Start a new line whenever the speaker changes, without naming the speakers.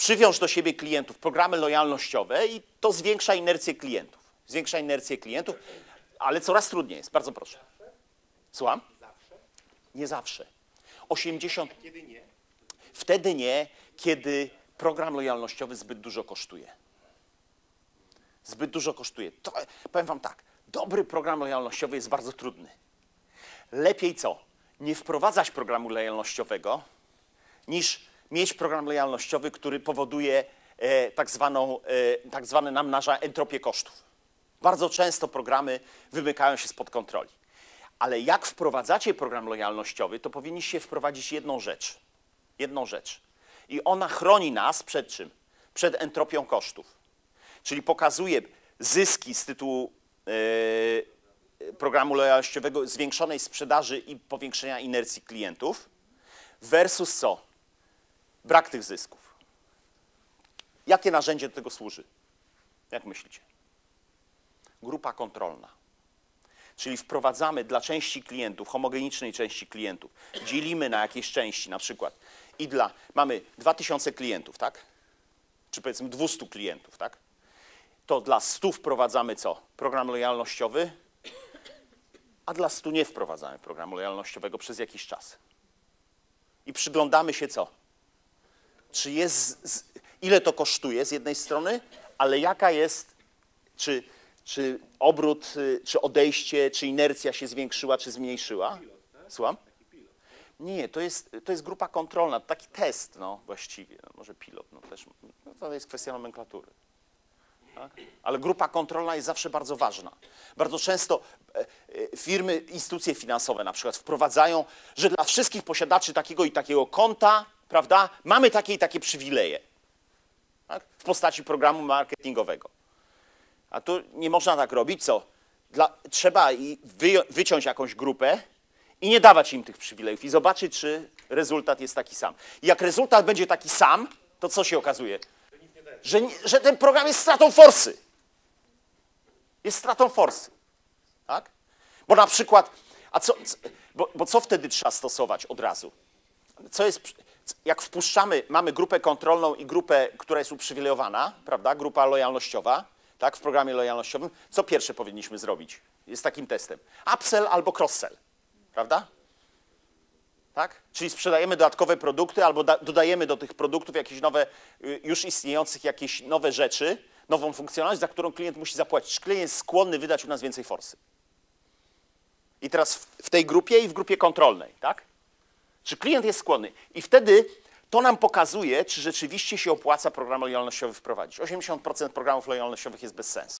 przywiąż do siebie klientów, programy lojalnościowe i to zwiększa inercję klientów. Zwiększa inercję klientów, ale coraz trudniej jest. Bardzo proszę. Słucham? Nie zawsze. 80.
Kiedy nie?
Wtedy nie, kiedy program lojalnościowy zbyt dużo kosztuje. Zbyt dużo kosztuje. To, powiem Wam tak, dobry program lojalnościowy jest bardzo trudny. Lepiej co? Nie wprowadzać programu lojalnościowego, niż mieć program lojalnościowy, który powoduje e, tak, zwaną, e, tak zwane namnaża entropię kosztów. Bardzo często programy wymykają się spod kontroli. Ale jak wprowadzacie program lojalnościowy, to powinniście wprowadzić jedną rzecz. Jedną rzecz. I ona chroni nas przed czym? Przed entropią kosztów. Czyli pokazuje zyski z tytułu e, programu lojalnościowego, zwiększonej sprzedaży i powiększenia inercji klientów, versus co? Brak tych zysków. Jakie narzędzie do tego służy? Jak myślicie? Grupa kontrolna. Czyli wprowadzamy dla części klientów, homogenicznej części klientów, dzielimy na jakieś części, na przykład i dla, mamy 2000 klientów, tak? Czy powiedzmy 200 klientów, tak? To dla 100 wprowadzamy co? Program lojalnościowy, a dla 100 nie wprowadzamy programu lojalnościowego przez jakiś czas. I przyglądamy się co? Czy jest, ile to kosztuje z jednej strony, ale jaka jest, czy, czy obrót, y, czy odejście, czy inercja się zwiększyła, czy zmniejszyła? Słucham? Nie, to jest, to jest grupa kontrolna, taki test, no właściwie, no, może pilot, no też, no, to jest kwestia nomenklatury. Tak? Ale grupa kontrolna jest zawsze bardzo ważna. Bardzo często e, e, firmy, instytucje finansowe na przykład wprowadzają, że dla wszystkich posiadaczy takiego i takiego konta, prawda, mamy takie i takie przywileje tak? w postaci programu marketingowego. A tu nie można tak robić, co? Dla, trzeba i wyjo- wyciąć jakąś grupę i nie dawać im tych przywilejów i zobaczyć, czy rezultat jest taki sam. I jak rezultat będzie taki sam, to co się okazuje? Że, że ten program jest stratą forsy. Jest stratą forsy. Tak? Bo na przykład, a co, bo, bo co wtedy trzeba stosować od razu? Co jest, jak wpuszczamy, mamy grupę kontrolną i grupę, która jest uprzywilejowana, prawda, grupa lojalnościowa, tak, w programie lojalnościowym, co pierwsze powinniśmy zrobić? Jest takim testem. Upsell albo cross-sell, prawda? Tak? Czyli sprzedajemy dodatkowe produkty albo da, dodajemy do tych produktów jakieś nowe, y, już istniejących jakieś nowe rzeczy, nową funkcjonalność, za którą klient musi zapłacić. Klient jest skłonny wydać u nas więcej forsy? I teraz w, w tej grupie i w grupie kontrolnej, tak? Czy klient jest skłonny? I wtedy to nam pokazuje, czy rzeczywiście się opłaca program lojalnościowy wprowadzić. 80% programów lojalnościowych jest bez sensu.